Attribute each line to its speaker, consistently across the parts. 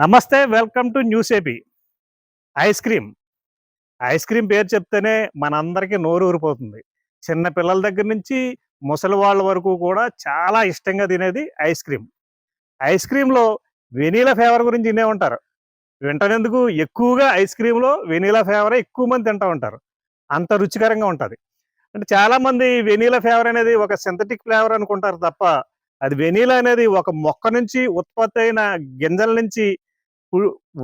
Speaker 1: నమస్తే welcome to news AP. Ice cream. Ice cream పేరు చెప్తేనే మనందరికీ నోరు ఊరిపోతుంది. చిన్న పిల్లల దగ్గర నుంచి ముసలి వాళ్ళ వరకు కూడా చాలా ఇష్టంగా తినేది ఐస్ క్రీమ్. ఐస్ క్రీమ్లో వెనీలా ఫ్లేవర్ గురించి తినే ఉంటారు. వింటనేందుకు? ఎక్కువగా ఐస్ క్రీమ్లో వెనీలా ఫ్లేవర్ ఎక్కువ మంది తింటూ ఉంటారు. అంత రుచికరంగా ఉంటుంది. అంటే చాలామంది వెనీలా ఫ్లేవర్ అనేది ఒక సింథటిక్ ఫ్లేవర్ అనుకుంటారు తప్ప అది వెనీలా అనేది ఒక మొక్క నుంచి ఉత్పత్తి అయిన గింజల నుంచి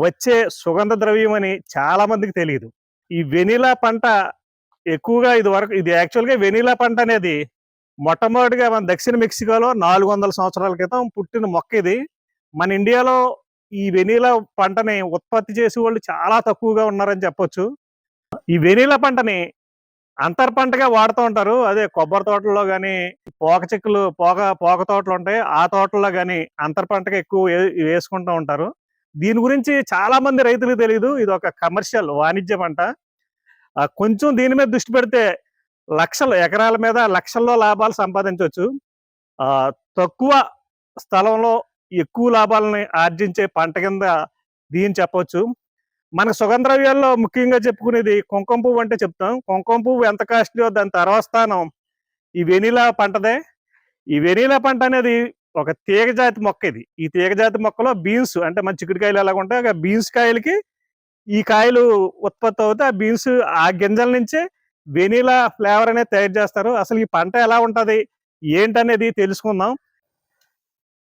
Speaker 1: వచ్చే సుగంధ ద్రవ్యం అని చాలా మందికి తెలియదు ఈ వెనీలా పంట ఎక్కువగా ఇది వరకు ఇది యాక్చువల్గా వెనీలా పంట అనేది మొట్టమొదటిగా మన దక్షిణ మెక్సికోలో నాలుగు వందల సంవత్సరాల క్రితం పుట్టిన మొక్క ఇది. మన ఇండియాలో ఈ వెనీలా పంటని ఉత్పత్తి చేసే వాళ్ళు చాలా తక్కువగా ఉన్నారని చెప్పొచ్చు. ఈ వెనీలా పంటని అంతర్ పంటగా వాడుతూ ఉంటారు. అదే కొబ్బరి తోటల్లో కానీ పోక చెక్కులు పోక పోక తోటలు ఉంటాయి. ఆ తోటల్లో కానీ అంతర్ పంటగా ఎక్కువ వేసుకుంటూ ఉంటారు. దీని గురించి చాలా మంది రైతులకు తెలియదు ఇది ఒక కమర్షియల్ వాణిజ్య పంట. కొంచెం దీని మీద దృష్టి పెడితే లక్షలు ఎకరాల మీద లక్షల్లో లాభాలు సంపాదించవచ్చు. ఆ, తక్కువ స్థలంలో ఎక్కువ లాభాలని ఆర్జించే పంట కింద దీని చెప్పవచ్చు. మన సుగంధ ద్రవ్యాల్లో ముఖ్యంగా చెప్పుకునేది కుంకుమ పువ్వు అంటే చెప్తాం. కుంకుమ పువ్వు ఎంత కాస్ట్లీయో దాని తర్వాత స్థానం ఈ వెనీలా పంటదే. ఈ వెనీలా పంట అనేది ఒక తీగ జాతి మొక్క ఇది. ఈ తీగ జాతి మొక్కలో బీన్స్ అంటే మన చిక్కుడుకాయలు ఎలాగ ఉంటాయి ఆ బీన్స్ కాయలకి ఈ కాయలు ఉత్పత్తి అవుతే ఆ బీన్స్ ఆ గింజల నుంచే వెనీలా ఫ్లేవర్ అనేది తయారు చేస్తారు. అసలు ఈ పంట ఎలా ఉంటది? ఏంటనేది తెలుసుకుందాం.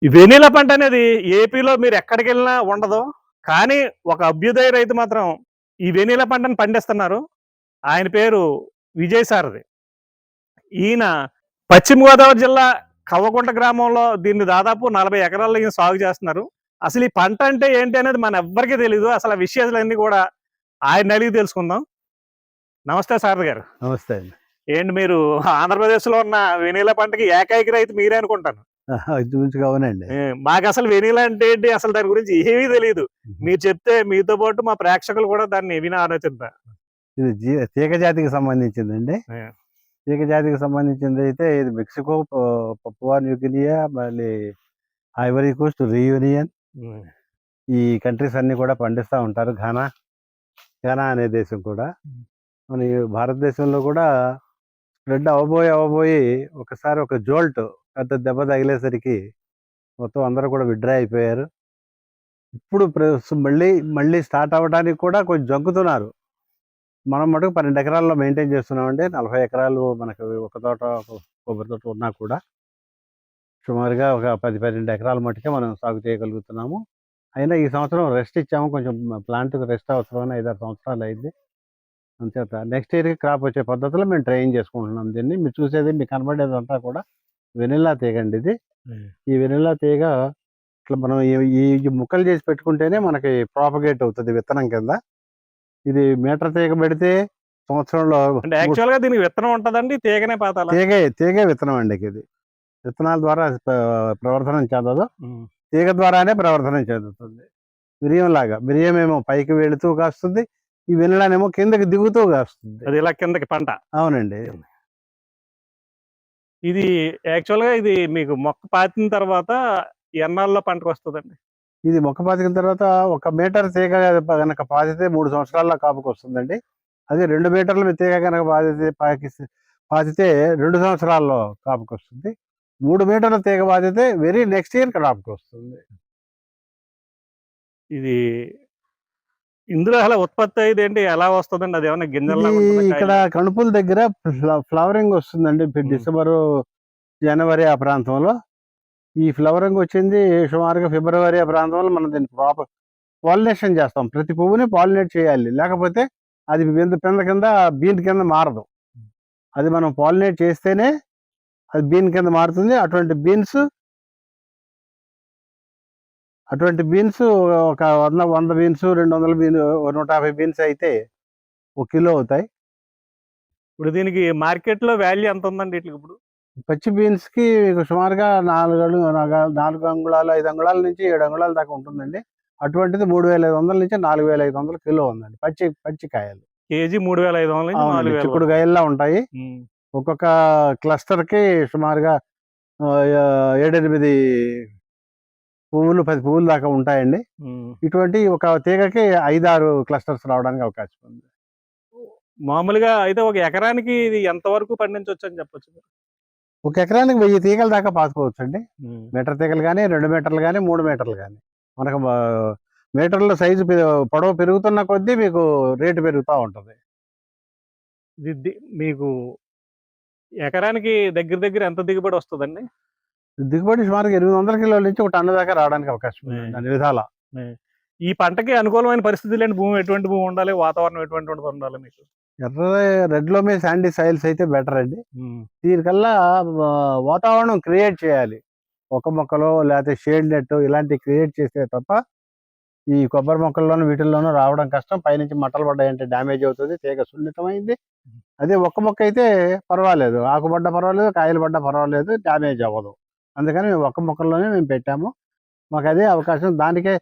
Speaker 1: ఈ వెనీలా పంట అనేది ఏపీలో మీరు ఎక్కడికి వెళ్ళినా ఉండదు. కానీ ఒక అభ్యుదయ రైతు మాత్రం ఈ వెనీలా పంటను పండిస్తున్నారు. ఆయన పేరు విజయ్ సారథి. ఈయన పశ్చిమ గోదావరి జిల్లా కవ్వకుంట గ్రామంలో దీన్ని దాదాపు నలభై ఎకరాల్లో ఈయన సాగు చేస్తున్నారు. అసలు ఈ పంట అంటే ఏంటి అనేది మన ఎవ్వరికీ తెలియదు అసలు ఆ విషయాలన్నీ కూడా ఆయన అడిగి తెలుసుకుందాం. నమస్తే సారథి గారు.
Speaker 2: నమస్తే అండి.
Speaker 1: ఏంటి మీరు ఆంధ్రప్రదేశ్లో ఉన్న వెనీలా పంటకి ఏకైక రైతు మీరే అనుకుంటాను.
Speaker 2: అవునండి
Speaker 1: మాకు అసలు వెనీలా అంటే ఏంటి? అసలు దాని గురించి ఏమీ తెలియదు మీరు చెప్తే మీతో పాటు మా ప్రేక్షకులు కూడా దాన్ని విని ఆలోచిద్దాం.
Speaker 2: ఇది తీగ జాతికి సంబంధించిందండి. తీగ జాతికి సంబంధించింది అయితే ఇది మెక్సికో పప్పువా న్యూగినియా మళ్ళీ ఐవరీ కోస్ట్ రీయూనియన్ ఈ కంట్రీస్ అన్ని కూడా పండిస్తూ ఉంటారు ఘానా ఘానా అనే దేశం కూడా. మన భారతదేశంలో కూడా స్ప్రెడ్ అవ్వబోయి అవ్వబోయి ఒకసారి ఒక జోల్ట్ పెద్ద దెబ్బ తగిలేసరికి మొత్తం అందరూ కూడా విడ్రా అయిపోయారు. ఇప్పుడు మళ్ళీ మళ్ళీ స్టార్ట్ అవ్వడానికి కూడా కొంచెం జంకుతున్నారు. మనం మటుకు పన్నెండు ఎకరాల్లో మెయింటైన్ చేస్తున్నామండి. నలభై ఎకరాలు మనకు ఒక తోట కొబ్బరి తోట ఉన్నా కూడా సుమారుగా ఒక పది పన్నెండు ఎకరాల మట్టుకే మనం సాగు చేయగలుగుతున్నాము. అయినా ఈ సంవత్సరం రెస్ట్ ఇచ్చాము. కొంచెం ప్లాంట్కి రెస్ట్ అవసరమైన ఐదారు సంవత్సరాలు అయింది. అంతేత నెక్స్ట్ ఇయర్కి క్రాప్ వచ్చే పద్ధతిలో మేము ట్రైన్ చేసుకుంటున్నాం. దీన్ని మీరు చూసేది మీకు కనబడేది అంతా కూడా వెనిల్లా తీగ అండి ఇది. ఈ వెనిల్లా తీగ ఇట్లా మనం ఈ- ముక్కలు చేసి పెట్టుకుంటేనే మనకి ప్రాపగేట్ అవుతుంది విత్తనం కింద. ఇది మీటర్ తీగ పెడితే సంవత్సరంలో
Speaker 1: యాక్చువల్గా దీనికి విత్తనం ఉంటదండి తీగనే పాతాల?
Speaker 2: తీగే తీగే విత్తనం అండి ఇది. విత్తనాల ద్వారా ప్రవర్ధనం చెందదు. తీగ ద్వారానే ప్రవర్ధనం చెందుతుంది. మిరియం లాగా మిరియం ఏమో పైకి వెళుతూ కాస్తుంది ఈ వెనిలానేమో కిందకి దిగుతూ కాస్తుంది.
Speaker 1: అది ఇలా కిందకి పంట?
Speaker 2: అవునండి.
Speaker 1: ఇది యాక్చువల్గా ఇది మీకు మొక్క పాతిన తర్వాత ఎన్నాళ్ళలో పంటకు వస్తుందండి?
Speaker 2: ఇది మొక్క పాతిన తర్వాత ఒక మీటర్ తీగ కనుక పాతితే మూడు సంవత్సరాల్లో కాపుకి వస్తుందండి. అదే రెండు మీటర్ల తీగ కనుక పాతితే పాకి పాతితే రెండు సంవత్సరాల్లో కాపుకి వస్తుంది. మూడు మీటర్ల తీగ పాతితే వెరీ నెక్స్ట్ ఇయర్ క్రాప్కి వస్తుంది.
Speaker 1: ఇది ఇందులో అలా ఉత్పత్తి అయ్యేది ఏంటి? ఎలా వస్తుందండి? అది ఏమైనా గింజల్లో
Speaker 2: ఇది ఇక్కడ కణుపుల దగ్గర ఫ్ల- ఫ్లవరింగ్ వస్తుందండి. డిసెంబరు జనవరి ఆ ప్రాంతంలో. ఈ ఫ్లవరింగ్ వచ్చింది సుమారుగా ఫిబ్రవరి ఆ ప్రాంతంలో మనం దీన్ని ప్రాపర్ పాలినేషన్ చేస్తాం. ప్రతి పువ్వుని పాలినేట్ చేయాలి. లేకపోతే అది కింద కింద బీన్ కింద మారదు. అది మనం పాలినేట్ చేస్తేనే అది బీన్ కింద మారుతుంది. అటువంటి బీన్స్ అటువంటి బీన్స్ ఒక వంద వంద బీన్స్ రెండు వందల బీన్ నూట యాభై బీన్స్ అయితే ఒక కిలో అవుతాయి.
Speaker 1: ఇప్పుడు దీనికి మార్కెట్లో వాల్యూ ఎంత ఉందండి ఇట్లా ఇప్పుడు?
Speaker 2: పచ్చి బీన్స్కి మీకు సుమారుగా నాలుగు నాలుగు- అంగుళాలు ఐదు అంగుళాల నుంచి ఏడు అంగుళాల దాకా ఉంటుందండి. అటువంటిది మూడు వేల ఐదు వందల నుంచి నాలుగు వేల ఐదు వందల కిలో ఉందండి పచ్చి పచ్చి కాయలు.
Speaker 1: కేజీ మూడు వేల ఐదు వందల
Speaker 2: చిక్కుడు కాయల్లా ఉంటాయి. ఒక్కొక్క క్లస్టర్కి సుమారుగా ఏడెనిమిది పువ్వులు పది పువ్వులు దాకా ఉంటాయండి. ఇటువంటి ఒక తీగకి ఐదారు క్లస్టర్స్ రావడానికి అవకాశం ఉంది.
Speaker 1: మామూలుగా అయితే ఒక ఎకరానికి ఇది ఎంత వరకు పండించవచ్చు అని చెప్పొచ్చు
Speaker 2: ఒక ఎకరానికి వెయ్యి తీగల దాకా పాసుకోవచ్చు అండి మీటర్ తీగలు కానీ రెండు మీటర్లు కానీ మూడు మీటర్లు కానీ మనకు మీటర్ల సైజు పొడవు పెరుగుతున్న కొద్దీ మీకు రేటు పెరుగుతూ ఉంటుంది.
Speaker 1: మీకు ఎకరానికి దగ్గర దగ్గర ఎంత దిగుబడి వస్తుందండి?
Speaker 2: దిగుబడి సుమారుగా ఎనిమిది వందల కిలోల నుంచి ఒక టన్ను దాకా రావడానికి అవకాశం ఉంది. అన్ని విధాల.
Speaker 1: ఈ పంటకి అనుకూలమైన పరిస్థితులు ఏంటి భూమి ఎటువంటి భూమి ఉండాలి? వాతావరణం ఎటువంటి ఉండ- ఉండాలి మీకు?
Speaker 2: ఎర్ర రెడ్లో మీ శాండీ సాయిల్స్ అయితే బెటర్ అండి. దీనికల్లా వాతావరణం క్రియేట్ చేయాలి. ఒక మొక్కలో లేకపోతే షేడ్ నెట్ ఇలాంటివి క్రియేట్ చేస్తే తప్ప ఈ కొబ్బరి మొక్కల్లోనూ వీటిల్లోనూ రావడం కష్టం. పైనుంచి మట్టలు పడ్డాయంటే డ్యామేజ్ అవుతుంది తీగ సున్నితమైంది. అదే ఒక్క మొక్క అయితే పర్వాలేదు. ఆకు పడ్డ పర్వాలేదు కాయలు పడ్డ పర్వాలేదు డ్యామేజ్ అవ్వదు. అందుకని మేము ఒక్క మొక్కల్లోనే మేము పెట్టాము. మాకు అదే అవకాశం. దానికే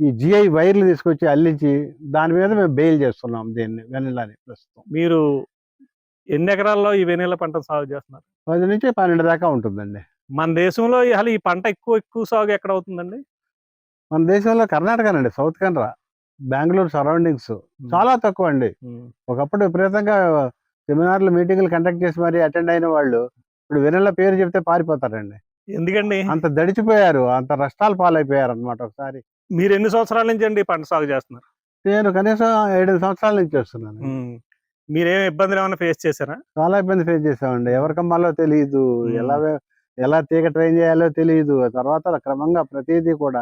Speaker 2: ఈ జిఐ వైర్లు తీసుకొచ్చి అల్లించి దాని మీద మేము బెయిల్ చేస్తున్నాం దీన్ని వెనిలాని ప్రస్తుతం.
Speaker 1: మీరు ఎన్ని ఎకరాల్లో ఈ వెనీల పంట సాగు చేస్తున్నారు?
Speaker 2: పది నుంచి పన్నెండు దాకా ఉంటుందండి.
Speaker 1: మన దేశంలో అసలు ఈ పంట ఎక్కువ ఎక్కువ సాగు ఎక్కడ అవుతుందండి?
Speaker 2: మన దేశంలో కర్ణాటకనండి సౌత్ కెనరా బెంగళూరు సరౌండింగ్స్ చాలా తక్కువ అండి ఒకప్పుడు విపరీతంగా సెమినార్లు మీటింగ్లు కండక్ట్ చేసి మరి అటెండ్ అయిన వాళ్ళు ఇప్పుడు వెనెల పేరు చెప్తే పారిపోతారండి.
Speaker 1: ఎందుకండి?
Speaker 2: అంత దడిచిపోయారు అంత నష్టాలు పాలైపోయారు అనమాట ఒకసారి.
Speaker 1: మీరు ఎన్ని సంవత్సరాల నుంచి అండి పంట సాగు చేస్తున్నారు?
Speaker 2: నేను కనీసం ఏడు సంవత్సరాల నుంచి వస్తున్నాను
Speaker 1: మీరేం ఇబ్బందులు ఏమైనా ఫేస్ చేశారా?
Speaker 2: చాలా ఇబ్బంది ఫేస్ చేసామండి ఎవరికమ్మాలో తెలియదు. ఎలా ఎలా తీగ ట్రైన్ చేయాలో తెలియదు తర్వాత క్రమంగా ప్రతిదీ కూడా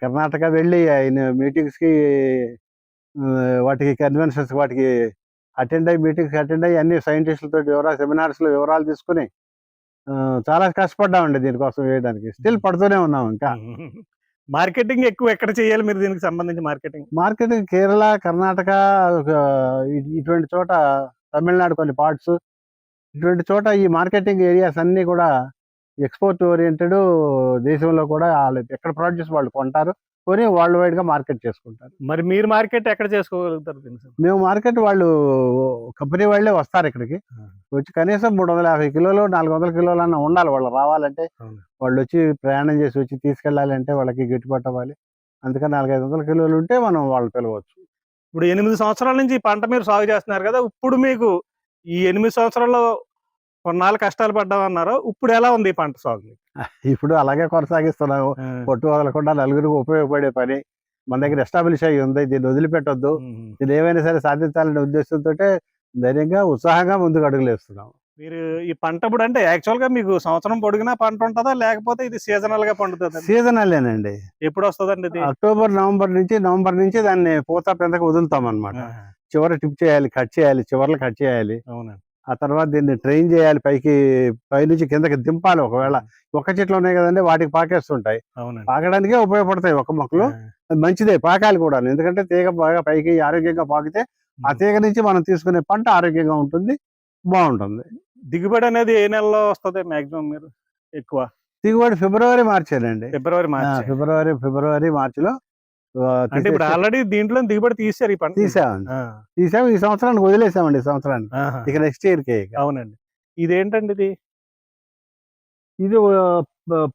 Speaker 2: కర్ణాటక వెళ్ళి ఆయన మీటింగ్స్కి ఆ, వాటికి కన్వెన్షన్స్ వాటికి అటెండ్ అయ్యి మీటింగ్స్ అటెండ్ అయ్యి అన్ని సైంటిస్టులతో వివరాలు సెమినార్స్లో వివరాలు తీసుకుని చాలా కష్టపడ్డామండి దీనికోసం వేయడానికి. స్టిల్ పడుతూనే ఉన్నాం ఇంకా.
Speaker 1: మార్కెటింగ్ ఎక్కువ ఎక్కడ చేయాలి మీరు దీనికి సంబంధించి మార్కెటింగ్?
Speaker 2: మార్కెటింగ్ కేరళ కర్ణాటక ఇటువంటి చోట తమిళనాడు కొన్ని పార్ట్స్. ఇటువంటి చోట ఈ మార్కెటింగ్ ఏరియాస్ అన్ని కూడా ఎక్స్పోర్ట్ ఓరియంటెడ్ దేశంలో కూడా వాళ్ళు ఎక్కడ ప్రొడ్యూస్ వాళ్ళు కొంటారు. కొని వరల్డ్ వైడ్గా మార్కెట్ చేసుకుంటారు.
Speaker 1: మరి మీరు మార్కెట్ ఎక్కడ చేసుకోగలుగుతారు
Speaker 2: మేము మార్కెట్ వాళ్ళు కంపెనీ వాళ్ళే వస్తారు ఇక్కడికి. వచ్చి కనీసం మూడు వందల యాభై కిలోలు నాలుగు వందల కిలోలు అన్న ఉండాలి. వాళ్ళు రావాలంటే. వాళ్ళు వచ్చి ప్రయాణం చేసి వచ్చి తీసుకెళ్ళాలంటే వాళ్ళకి గిట్టుబాటు అవ్వాలి. అందుకని నాలుగైదు వందల కిలోలు ఉంటే మనం వాళ్ళు పిలవచ్చు.
Speaker 1: ఇప్పుడు ఎనిమిది సంవత్సరాల నుంచి పంట మీరు సాగు చేస్తున్నారు కదా ఇప్పుడు మీకు ఈ ఎనిమిది సంవత్సరాల్లో కొన్నాళ్ళు కష్టాలు పడ్డామన్నారు ఇప్పుడు ఎలా ఉంది ఈ పంట సాగు
Speaker 2: ఇప్పుడు అలాగే కొనసాగిస్తున్నాము. పొట్టు వదలకుండా నలుగురికి ఉపయోగపడే పని. మన దగ్గర ఎస్టాబ్లిష్ అయ్యి ఉంది. దీన్ని వదిలిపెట్టొద్దు. ఇది ఏమైనా సరే సాధించాలనే ఉద్దేశంతో ధైర్యంగా ఉత్సాహంగా ముందుకు అడుగులు వేస్తున్నాం
Speaker 1: మీరు ఈ పంట ఇప్పుడు అంటే యాక్చువల్గా మీకు సంవత్సరం పొడిగినా పంట ఉంటుందా? లేకపోతే ఇది సీజనల్గా పండుతుంది?
Speaker 2: సీజనల్లేనండి.
Speaker 1: ఎప్పుడు వస్తుందండి ఇది?
Speaker 2: అక్టోబర్ నవంబర్ నుంచి నవంబర్ నుంచి దాన్ని పూత పెందకు వదులుతాం అనమాట. చివరి టిప్ చేయాలి కట్ చేయాలి చివర్లు కట్ చేయాలి.
Speaker 1: అవునండి.
Speaker 2: ఆ తర్వాత దీన్ని ట్రైన్ చేయాలి పైకి పైనుంచి కిందకి దింపాలి ఒకవేళ. ఒక్క చెట్లు ఉన్నాయి కదండి వాటికి పాకేస్తుంటాయి. పాకడానికే ఉపయోగపడతాయి ఒక మొక్కలు. మంచిదే పాకాలి కూడా. ఎందుకంటే తీగ బాగా పైకి ఆరోగ్యంగా పాకితే ఆ తీగ నుంచి మనం తీసుకునే పంట ఆరోగ్యంగా ఉంటుంది బాగుంటుంది.
Speaker 1: దిగుబడి అనేది ఏ నెలలో వస్తుంది మాక్సిమం మీరు ఎక్కువ?
Speaker 2: దిగుబడి ఫిబ్రవరి మార్చేనండి.
Speaker 1: ఫిబ్రవరి మార్చి.
Speaker 2: ఫిబ్రవరి ఫిబ్రవరి మార్చిలో
Speaker 1: అంటే ఇప్పుడు ఆల్రెడీ దీంట్లో దిగుబడి తీసారు ఈ పంట
Speaker 2: తీసామండి. తీసాము ఈ సంవత్సరానికి వదిలేసామండి ఈ సంవత్సరానికి. ఇక నెక్స్ట్ ఇయర్కి.
Speaker 1: అవునండి ఇదేంటండి ఇది
Speaker 2: ఇది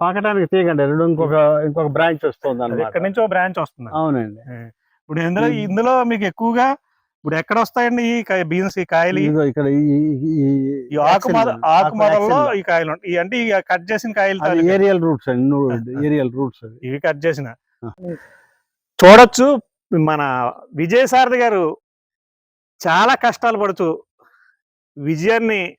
Speaker 2: పాకటానికి తీయకండి రెండు ఇంకొక ఇంకొక బ్రాంచ్ వస్తుంది అనమాట
Speaker 1: ఎక్కడి నుంచో బ్రాంచ్ వస్తుంది
Speaker 2: అవునండి
Speaker 1: ఇప్పుడు ఇందులో. ఇందులో మీకు ఎక్కువగా ఇప్పుడు ఎక్కడ వస్తాయండి ఈ బీన్స్ ఈ కాయలు
Speaker 2: ఇక్కడ ఈ
Speaker 1: ఆకు ఆకు మొదల్లో. ఈ కాయలు ఉంటాయి. అంటే ఈ కట్ చేసిన కాయలు.
Speaker 2: ఏరియల్ రూట్స్ అండి ఏరియల్ రూట్స్
Speaker 1: ఇవి కట్ చేసిన. చూడొచ్చు. మన విజయసారథి గారు చాలా కష్టాలు పడుతూ విజయాన్ని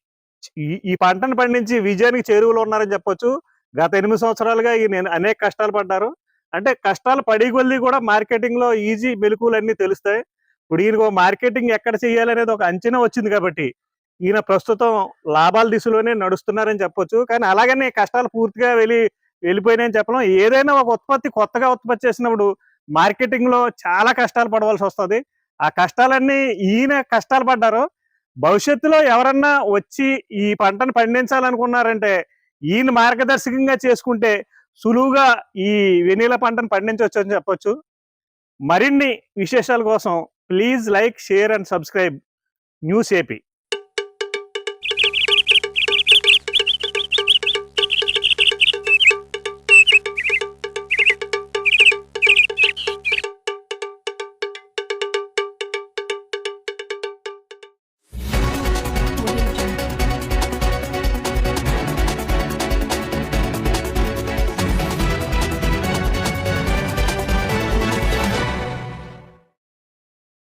Speaker 1: ఈ- పంటను పండించి విజయానికి చేరువలో ఉన్నారని చెప్పొచ్చు. గత ఎనిమిది సంవత్సరాలుగా ఈయన అనేక కష్టాలు పడ్డారు. అంటే కష్టాలు పడి కొద్దీ కూడా మార్కెటింగ్లో ఈజీ మెలకువలన్నీ తెలుస్తాయి. ఇప్పుడు ఈయనకు మార్కెటింగ్ ఎక్కడ చేయాలనేది ఒక అంచనా వచ్చింది కాబట్టి ఈయన ప్రస్తుతం లాభాల దిశలోనే నడుస్తున్నారని చెప్పొచ్చు. కానీ అలాగనే కష్టాలు పూర్తిగా వెళ్ళి వెళ్ళిపోయినాయని చెప్పడం ఏదైనా ఒక ఉత్పత్తి కొత్తగా ఉత్పత్తి చేసినప్పుడు మార్కెటింగ్లో చాలా కష్టాలు పడవలసి వస్తుంది. ఆ కష్టాలన్నీ ఈయన కష్టాలు పడ్డారు. భవిష్యత్తులో ఎవరన్నా వచ్చి ఈ పంటను పండించాలనుకున్నారంటే ఈయన మార్గదర్శకంగా చేసుకుంటే సులువుగా ఈ వెనీల పంటను పండించవచ్చు అని చెప్పొచ్చు. మరిన్ని విశేషాల కోసం please like share and subscribe. News AP.